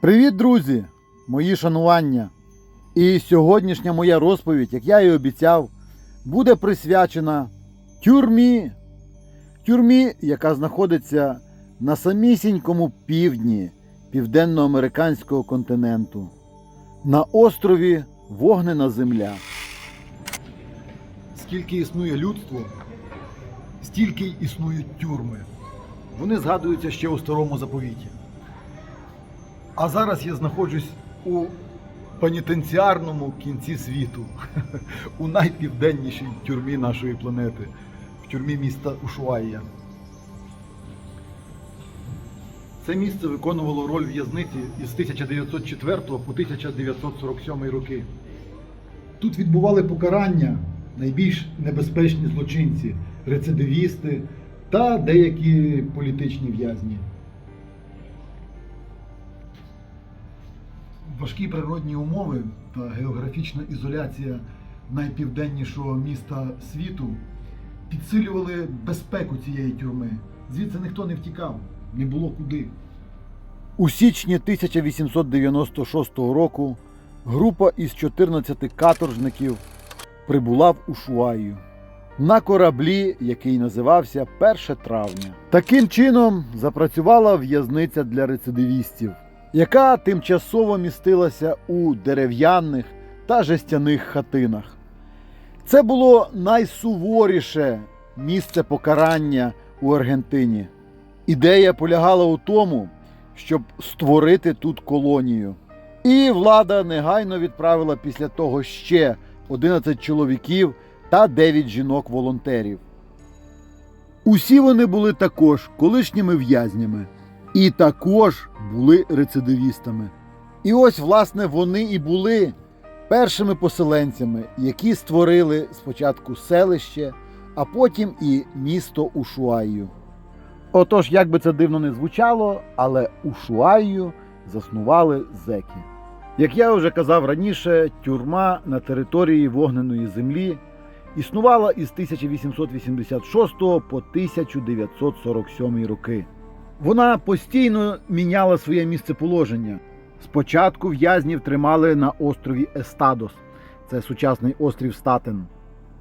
Привіт, друзі! Мої шанування! І сьогоднішня моя розповідь, як я і обіцяв, буде присвячена тюрмі. Тюрмі, яка знаходиться на самісінькому півдні південноамериканського континенту, на острові Вогнена Земля. Скільки існує людство, стільки й існують тюрми. Вони згадуються ще у старому заповіті. А зараз я знаходжусь у пенітенціарному кінці світу, у найпівденнішій тюрмі нашої планети, в тюрмі міста Ушуаїя. Це місце виконувало роль в'язниці із 1904 по 1947 роки. Тут відбували покарання найбільш небезпечні злочинці, рецидивісти та деякі політичні в'язні. Важкі природні умови та географічна ізоляція найпівденнішого міста світу підсилювали безпеку цієї тюрми. Звідси ніхто не втікав, не було куди. У січні 1896 року група із 14 каторжників прибула в Ушуаю на кораблі, який називався 1 травня. Таким чином запрацювала в'язниця для рецидивістів, яка тимчасово містилася у дерев'яних та жестяних хатинах. Це було найсуворіше місце покарання у Аргентині. Ідея полягала у тому, щоб створити тут колонію. І влада негайно відправила після того ще 11 чоловіків та 9 жінок-волонтерів. Усі вони були також колишніми в'язнями і також були рецидивістами. І ось, власне, вони і були першими поселенцями, які створили спочатку селище, а потім і місто Ушуаю. Отож, як би це дивно не звучало, але Ушуаю заснували зеки. Як я вже казав раніше, тюрма на території вогненої землі існувала із 1886 по 1947 роки. Вона постійно міняла своє місцеположення. Спочатку в'язнів тримали на острові Естадос, це сучасний острів Статен.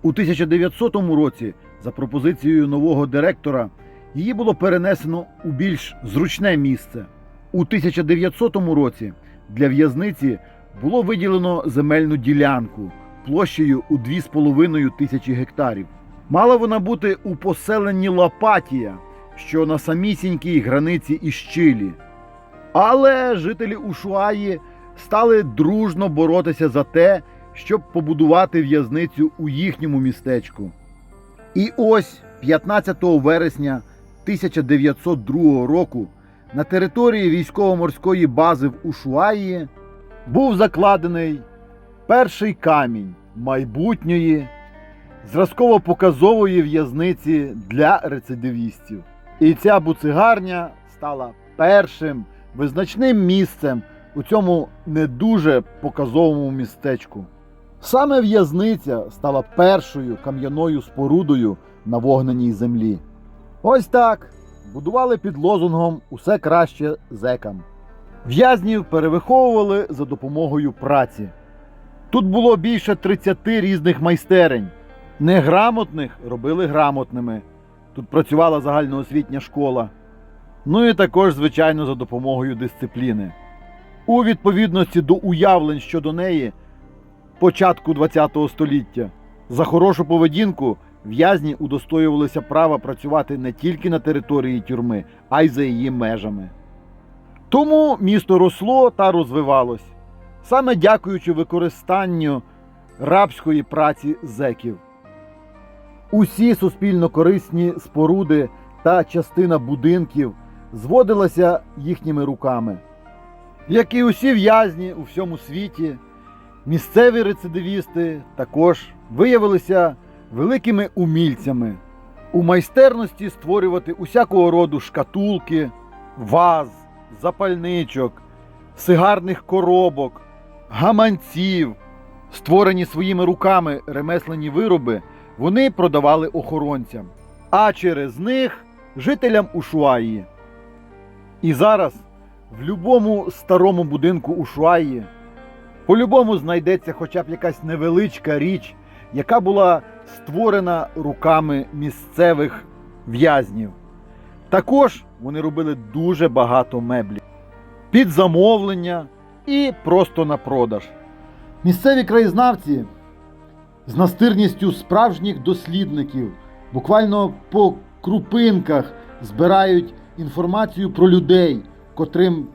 У 1900 році, за пропозицією нового директора, її було перенесено у більш зручне місце. У 1900 році для в'язниці було виділено земельну ділянку площею у 2,5 тисячі гектарів. Мала вона бути у поселенні Лапатія, що на самісінькій границі із Чилі. Але жителі Ушуаї стали дружно боротися за те, щоб побудувати в'язницю у їхньому містечку. І ось 15 вересня 1902 року на території військово-морської бази в Ушуаї був закладений перший камінь майбутньої зразково-показової в'язниці для рецидивістів. І ця буцигарня стала першим визначним місцем у цьому не дуже показовому містечку. Саме в'язниця стала першою кам'яною спорудою на вогненій землі. Ось так будували під лозунгом Усе краще зекам. В'язнів перевиховували за допомогою праці. Тут було більше 30 різних майстерень. Неграмотних робили грамотними. Тут працювала загальноосвітня школа. Ну і також, звичайно, за допомогою дисципліни. У відповідності до уявлень щодо неї початку ХХ століття за хорошу поведінку в'язні удостоювалися права працювати не тільки на території тюрми, а й за її межами. Тому місто росло та розвивалось саме дякуючи використанню рабської праці зеків. Усі суспільно корисні споруди та частина будинків зводилася їхніми руками. Як і усі в'язні у всьому світі, місцеві рецидивісти також виявилися великими умільцями у майстерності створювати усякого роду шкатулки, ваз, запальничок, сигарних коробок, гаманців. Створені своїми руками ремеслені вироби вони продавали охоронцям, а через них жителям Ушуаї. І зараз В будь-якому старому будинку у Шуаї по-любому знайдеться хоча б якась невеличка річ, яка була створена руками місцевих в'язнів. Також вони робили дуже багато меблів під замовлення і просто на продаж. Місцеві краєзнавці з настирністю справжніх дослідників буквально по крупинках збирають інформацію про людей, котрим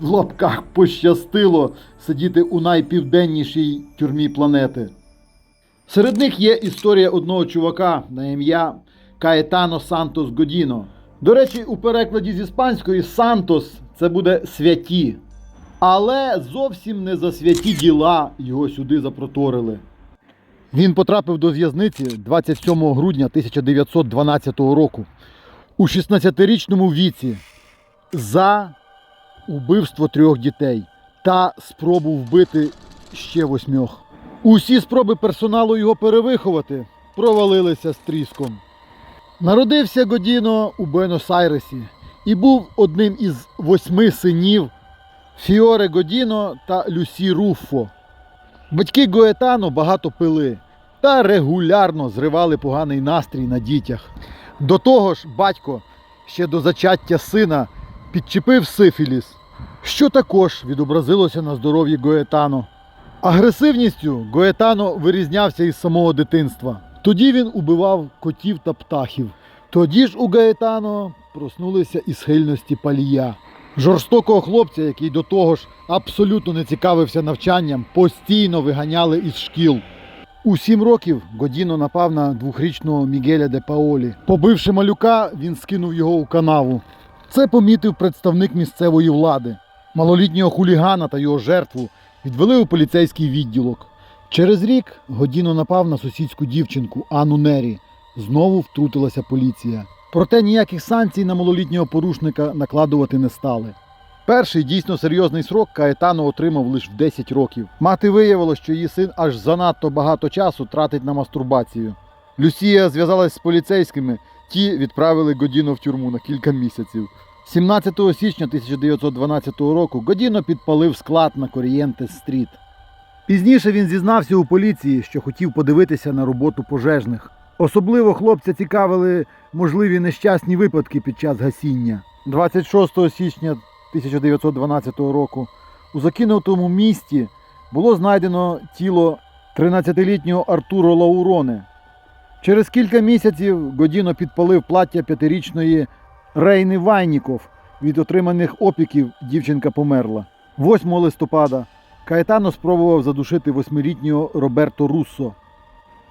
в лапках пощастило сидіти у найпівденнішій тюрмі планети. Серед них є історія одного чувака на ім'я Каетано Сантос Годіно. До речі, у перекладі з іспанської Сантос це буде святі. Але зовсім не за святі діла його сюди запроторили. Він потрапив до в'язниці 27 грудня 1912 року у 16-річному віці за убивство трьох дітей та спробу вбити ще восьмьох. Усі спроби персоналу його перевиховати провалилися з тріском. Народився Годіно у Буенос-Айресі і був одним із восьми синів Фіоре Годіно та Люсі Руффо. Батьки Гоетано багато пили та регулярно зривали поганий настрій на дітях. До того ж, батько ще до зачаття сина підчепив сифіліс, що також відобразилося на здоров'ї Гоетано. Агресивністю Гоетано вирізнявся із самого дитинства. Тоді він убивав котів та птахів. Тоді ж у Гаетано проснулися і схильності палія. Жорстокого хлопця, який до того ж абсолютно не цікавився навчанням, постійно виганяли із шкіл. У сім років Годіно напав на двохрічного Мігеля де Паолі. Побивши малюка, він скинув його у канаву. Це помітив представник місцевої влади. Малолітнього хулігана та його жертву відвели у поліцейський відділок. Через рік Годіно напав на сусідську дівчинку Анну Нері. Знову втрутилася поліція. Проте ніяких санкцій на малолітнього порушника накладувати не стали. Перший дійсно серйозний срок Каетано отримав лише в 10 років. Мати виявила, що її син аж занадто багато часу тратить на мастурбацію. Люсія зв'язалась з поліцейськими, ті відправили Годіно в тюрму на кілька місяців. 17 січня 1912 року Годіно підпалив склад на Корієнтес стріт. Пізніше він зізнався у поліції, що хотів подивитися на роботу пожежних. Особливо хлопця цікавили можливі нещасні випадки під час гасіння. 26 січня 1912 року у закинутому місті було знайдено тіло 13-літнього Артуро Лауроне. Через кілька місяців Годіно підпалив плаття п'ятирічної Рейни Вайніков. Від отриманих опіків дівчинка померла. 8 листопада Каетано спробував задушити восьмирітнього Роберто Руссо.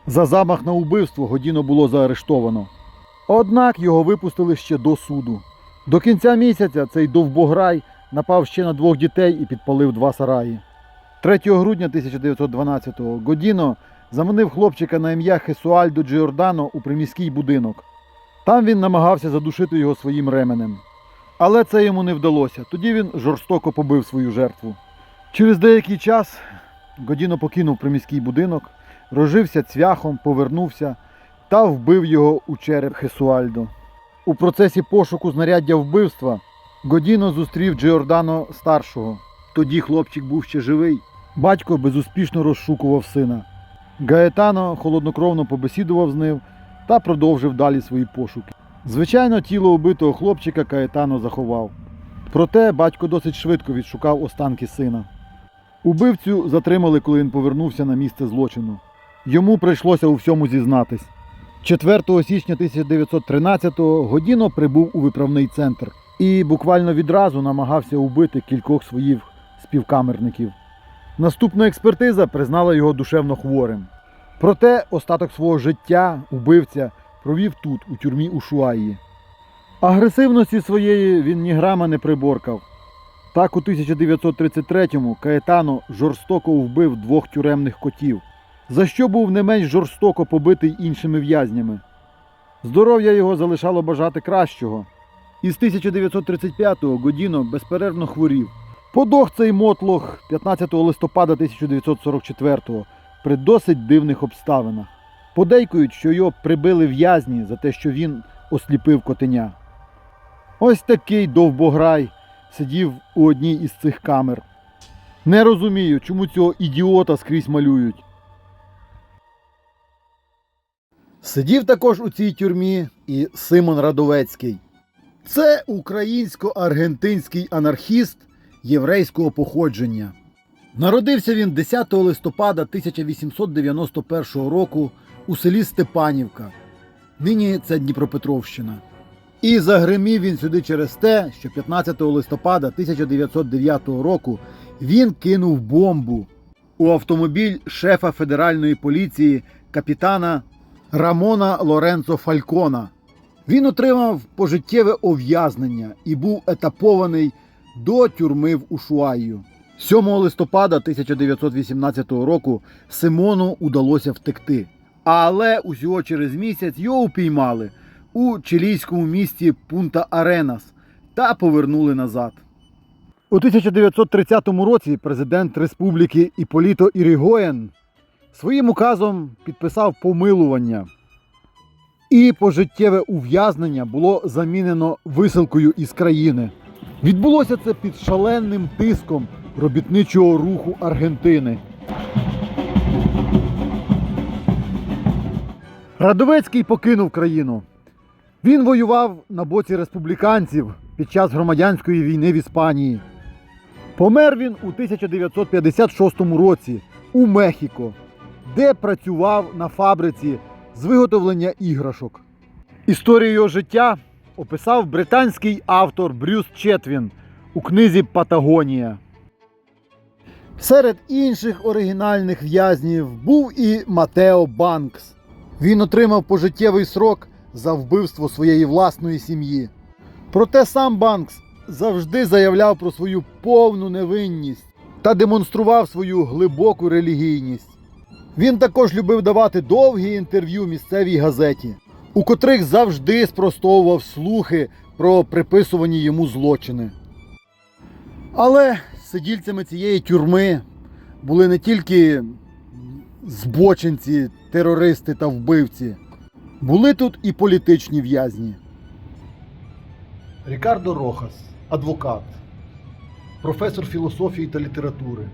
За замах на убивство Годіно було заарештовано. Однак його випустили ще до суду. До кінця місяця цей довбограй напав ще на двох дітей і підпалив два сараї. 3 грудня 1912-го Годіно заманив хлопчика на ім'я Хесуальдо Джордано у приміський будинок. Там він намагався задушити його своїм ременем. Але це йому не вдалося. Тоді він жорстоко побив свою жертву. Через деякий час Годіно покинув приміський будинок, розжився цвяхом, повернувся та вбив його у череп Хесуальдо. У процесі пошуку знаряддя вбивства Годіно зустрів Джордано старшого. Тоді хлопчик був ще живий. Батько безуспішно розшукував сина. Гаетано холоднокровно побесідував з ним та продовжив далі свої пошуки. Звичайно, тіло убитого хлопчика Каетано заховав. Проте батько досить швидко відшукав останки сина. Убивцю затримали, коли він повернувся на місце злочину. Йому прийшлося у всьому зізнатись. 4 січня 1913-го Годіно прибув у виправний центр і буквально відразу намагався убити кількох своїх співкамерників. Наступна експертиза признала його душевно хворим. Проте остаток свого життя убивця провів тут, у тюрмі у Шуаї. Агресивності своєї він ні грама не приборкав. Так у 1933-му Каетано жорстоко вбив двох тюремних котів, за що був не менш жорстоко побитий іншими в'язнями. Здоров'я його залишало бажати кращого. Із 1935-го Годіно безперервно хворів. Подох цей мотлох 15 листопада 1944-го при досить дивних обставинах. Подейкують, що його прибили в'язні за те, що він осліпив котеня. Ось такий довбограй сидів у одній із цих камер. Не розумію, чому цього ідіота скрізь малюють. Сидів також у цій тюрмі і Симон Радовецький. Це українсько-аргентинський анархіст єврейського походження. Народився він 10 листопада 1891 року у селі Степанівка. Нині це Дніпропетровщина. І загримів він сюди через те, що 15 листопада 1909 року він кинув бомбу у автомобіль шефа федеральної поліції капітана Рамона Лоренцо Фалькона. Він отримав пожиттєве ув'язнення і був етапований до тюрми в Ушуаю. 7 листопада 1918 року Симону удалося втекти. Але усього через місяць його упіймали у чилійському місті Пунта Аренас та повернули назад. У 1930 році президент республіки Іполіто Ірігоєн своїм указом підписав помилування. І пожиттєве ув'язнення було замінено висилкою із країни. Відбулося це під шаленим тиском робітничого руху Аргентини. Радовецький покинув країну. Він воював на боці республіканців під час громадянської війни в Іспанії. Помер він у 1956 році у Мехіко, де працював на фабриці з виготовлення іграшок. Історію його життя описав британський автор Брюс Четвін у книзі Патагонія. Серед інших оригінальних в'язнів був і Матео Банкс. Він отримав пожиттєвий срок за вбивство своєї власної сім'ї. Проте сам Банкс завжди заявляв про свою повну невинність та демонстрував свою глибоку релігійність. Він також любив давати довгі інтерв'ю місцевій газеті, у котрих завжди спростовував слухи про приписувані йому злочини. Але сидільцями цієї тюрми були не тільки збочинці, терористи та вбивці, були тут і політичні в'язні. Рікардо Рохас, адвокат, професор філософії та літератури,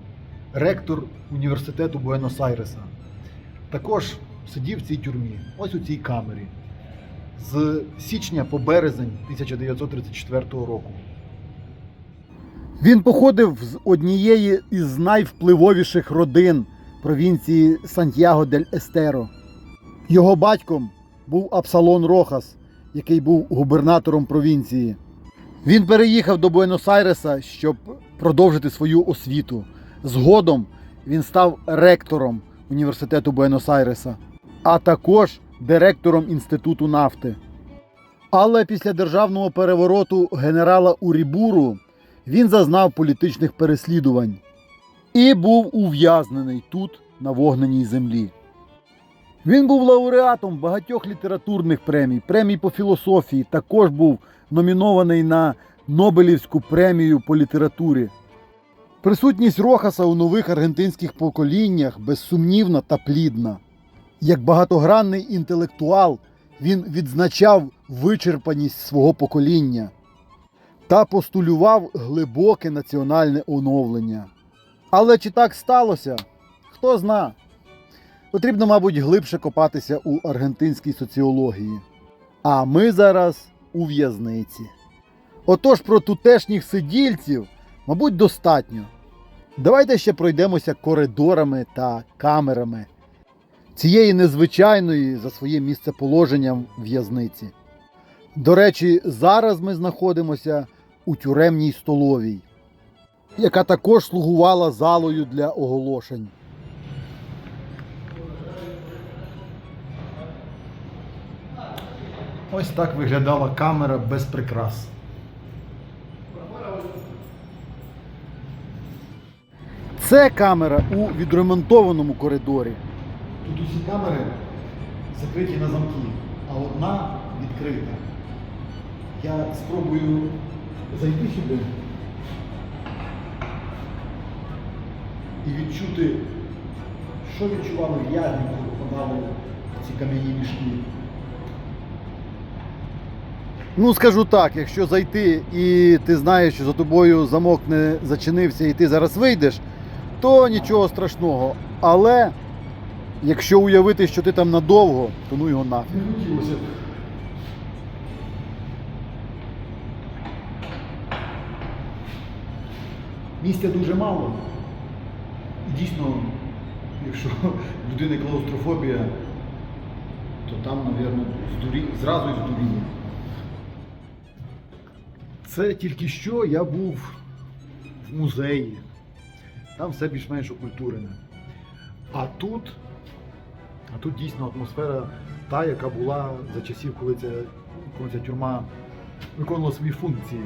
ректор університету Буенос-Айреса. Також сидів в цій тюрмі, ось у цій камері, з січня по березень 1934 року. Він походив з однієї із найвпливовіших родин провінції Сантьяго дель Естеро. Його батьком був Апсалон Рохас, який був губернатором провінції. Він переїхав до Буенос-Айреса, щоб продовжити свою освіту. Згодом він став ректором університету Буенос-Айреса, а також директором інституту нафти. Але після державного перевороту генерала Урібуру він зазнав політичних переслідувань і був ув'язнений тут, на вогненій землі. Він був лауреатом багатьох літературних премій, премій по філософії, також був номінований на Нобелівську премію по літературі. Присутність Рохаса у нових аргентинських поколіннях безсумнівна та плідна. Як багатогранний інтелектуал, він відзначав вичерпаність свого покоління та постулював глибоке національне оновлення. Але чи так сталося? Хто зна. Потрібно, мабуть, глибше копатися у аргентинській соціології. А ми зараз у в'язниці. Отож про тутешніх сидільців, мабуть, достатньо. Давайте ще пройдемося коридорами та камерами цієї незвичайної за своїм місцеположенням в'язниці. До речі, зараз ми знаходимося у тюремній столовій, яка також слугувала залою для оголошень. Ось так виглядала камера без прикрас. Це камера у відремонтованому коридорі. Тут усі камери закриті на замки, а одна відкрита. Я спробую зайти сюди і відчути, що відчували в'язні, коли попадали в ці кам'яні мішки. Ну, скажу так, якщо зайти і ти знаєш, що за тобою замок не зачинився і ти зараз вийдеш, то нічого страшного. Але якщо уявити, що ти там надовго, то ну його нафіг. Місця дуже мало. І дійсно, якщо в людини клаустрофобія, то там, мабуть, здурі... зразу і здуріє. Це тільки що я був в музеї. Там все більш-менш окультурене. А тут а тут дійсно атмосфера та, яка була за часів, коли ця, коли ця тюрма виконувала свої функції.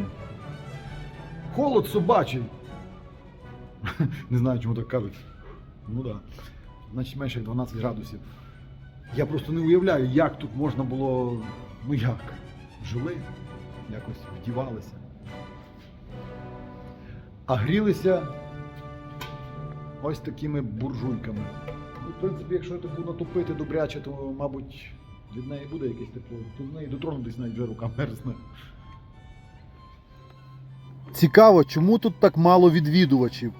Холод собачий. Не знаю, чому так кажуть. Ну так. Да. Значить менше як 12 градусів. Я просто не уявляю, як тут можна було. Ну як? Жили, якось вдівалися. А грілися ось такими буржуйками. Ну, в принципі, якщо я таку натопити добряче, то, мабуть, від неї буде якесь тепло. То з неї дотронутись навіть вже рука мерзне. Цікаво, чому тут так мало відвідувачів?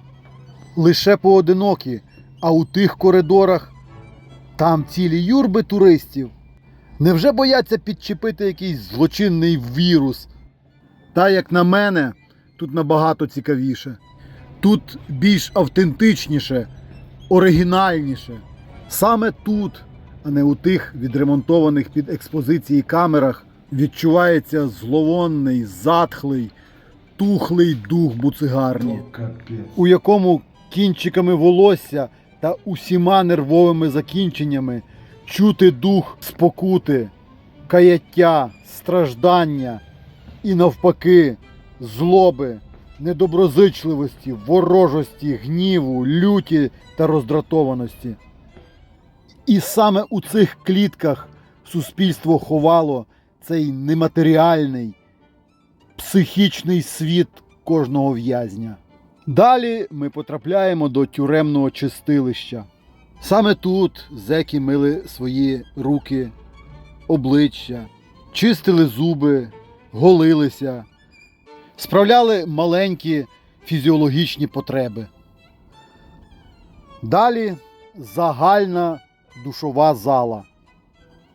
Лише поодинокі, а у тих коридорах там цілі юрби туристів. Невже бояться підчепити якийсь злочинний вірус? Та, як на мене, тут набагато цікавіше. Тут більш автентичніше, оригінальніше. Саме тут, а не у тих відремонтованих під експозиції камерах, відчувається зловонний, затхлий, тухлий дух буцигарні, у якому кінчиками волосся та усіма нервовими закінченнями чути дух спокути, каяття, страждання і навпаки злоби, недоброзичливості, ворожості, гніву, люті та роздратованості. І саме у цих клітках суспільство ховало цей нематеріальний, психічний світ кожного в'язня. Далі ми потрапляємо до тюремного чистилища. Саме тут зеки мили свої руки, обличчя, чистили зуби, голилися, справляли маленькі фізіологічні потреби. Далі загальна душова зала.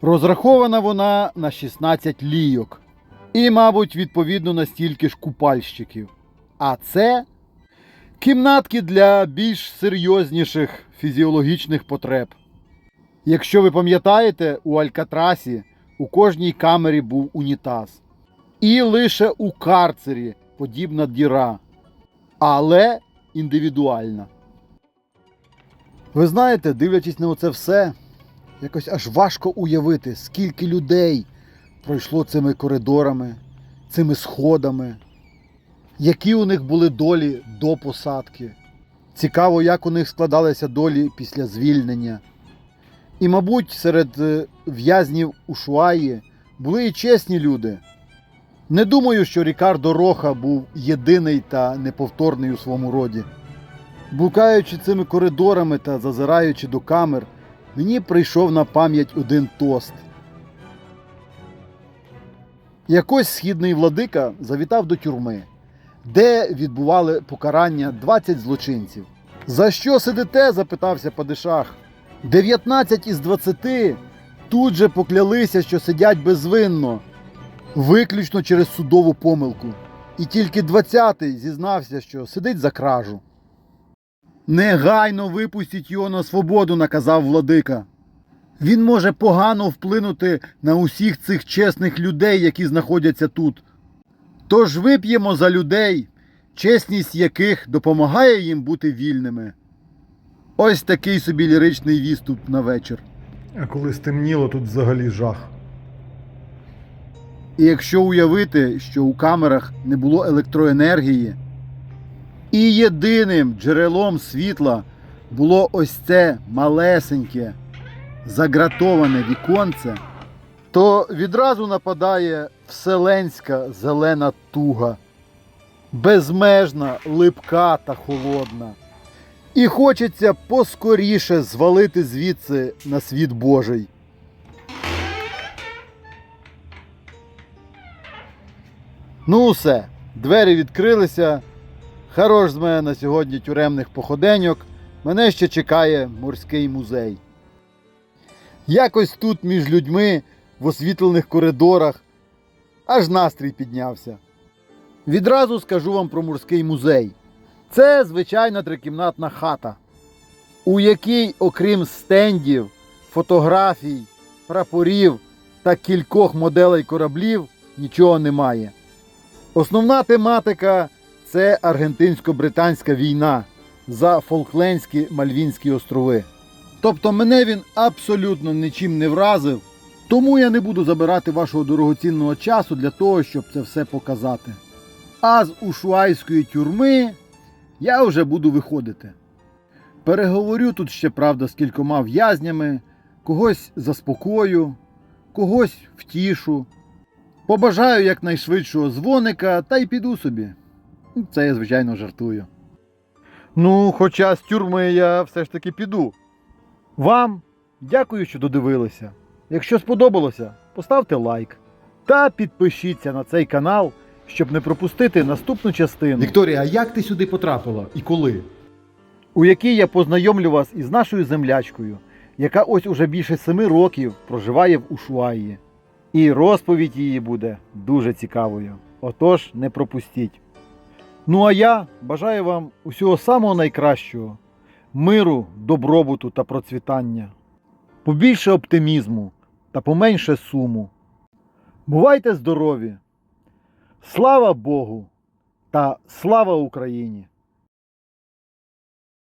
Розрахована вона на 16 лійок і, мабуть, відповідно на стільки ж купальщиків. А це кімнатки для більш серйозніших фізіологічних потреб. Якщо ви пам'ятаєте, у Алькатрасі у кожній камері був унітаз. І лише у карцері подібна діра, але індивідуальна. Ви знаєте, дивлячись на оце все, якось аж важко уявити, скільки людей пройшло цими коридорами, цими сходами, які у них були долі до посадки. Цікаво, як у них складалися долі після звільнення. І, мабуть, серед е, в'язнів у Шуаї були і чесні люди. Не думаю, що Рікардо Роха був єдиний та неповторний у своєму роді. Блукаючи цими коридорами та зазираючи до камер, мені прийшов на пам'ять один тост. Якось східний владика завітав до тюрми, де відбували покарання 20 злочинців. За що сидите? запитався Падишах. 19 із 20 тут же поклялися, що сидять безвинно, виключно через судову помилку. І тільки 20-й зізнався, що сидить за кражу. Негайно випустіть його на свободу, наказав владика. Він може погано вплинути на усіх цих чесних людей, які знаходяться тут. Тож вип'ємо за людей, чесність яких допомагає їм бути вільними. Ось такий собі ліричний відступ на вечір. А коли стемніло, тут взагалі жах. І якщо уявити, що у камерах не було електроенергії, і єдиним джерелом світла було ось це малесеньке, загратоване віконце, то відразу нападає вселенська зелена туга, безмежна, липка та холодна. І хочеться поскоріше звалити звідси на світ Божий. Ну, все, двері відкрилися. Хорош з мене на сьогодні тюремних походеньок. Мене ще чекає морський музей. Якось тут між людьми в освітлених коридорах аж настрій піднявся. Відразу скажу вам про морський музей. Це звичайна трикімнатна хата, у якій, окрім стендів, фотографій, прапорів та кількох моделей кораблів, нічого немає. Основна тематика це аргентинсько-британська війна за Фолклендські Мальвінські острови. Тобто мене він абсолютно нічим не вразив, тому я не буду забирати вашого дорогоцінного часу для того, щоб це все показати. А з Ушуайської тюрми я вже буду виходити. Переговорю тут ще, правда, з кількома в'язнями, когось заспокою, когось втішу. Побажаю якнайшвидшого дзвоника та й піду собі. Це я, звичайно, жартую. Ну, хоча з тюрми я все ж таки піду. Вам дякую, що додивилися. Якщо сподобалося, поставте лайк та підпишіться на цей канал, щоб не пропустити наступну частину, Вікторія, а як ти сюди потрапила і коли? у якій я познайомлю вас із нашою землячкою, яка ось уже більше семи років проживає в Ушуаї. І розповідь її буде дуже цікавою. Отож, не пропустіть. Ну а я бажаю вам усього самого найкращого, миру, добробуту та процвітання, побільше оптимізму та поменше суму. Бувайте здорові! Слава Богу та слава Україні!